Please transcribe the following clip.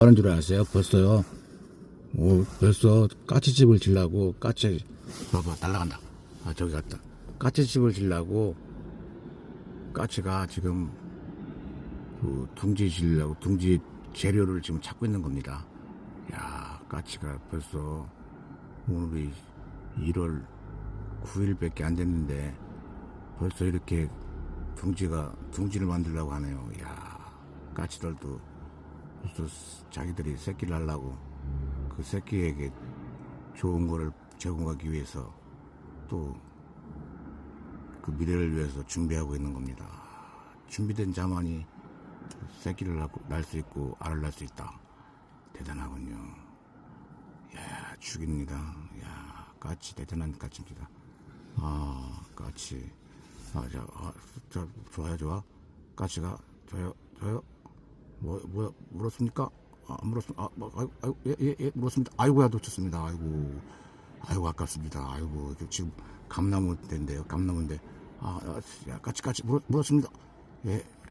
하는 줄 아세요? 벌써요. 오, 벌써 까치집을 지려고 까치 봐봐 날라간다. 아 저기 갔다. 까치집을 지려고 까치가 지금 그 둥지 지려고 둥지 재료를 지금 찾고 있는 겁니다. 야 까치가 벌써 오늘이 1월 9일밖에 안 됐는데 벌써 이렇게 둥지가 둥지를 만들려고 하네요. 야 까치들도 그래서 자기들이 새끼를 하려고 그 새끼에게 좋은 거를 제공하기 위해서 또 그 미래를 위해서 준비하고 있는 겁니다. 준비된 자만이 새끼를 낳을 수 있고 알을 낳을 수 있다. 대단하군요. 야 죽입니다. 야 까치 대단한 까치입니다. 아 까치. 아, 자, 아, 자, 좋아요, 좋아. 까치가 저요, 저요. 뭐, 뭐야, 물었습니까? 아, 안 물었습니다. 아, 뭐, 아이고, 아이고, 예, 예, 예, 물었습니다. 아이고야, 놓쳤습니다. 아이고, 아이고, 아깝습니다. 아이고, 지금 감나무 때인데요. 감나무인데. 아, 아, 야, 까치, 까치, 물었, 물었습니다. 예,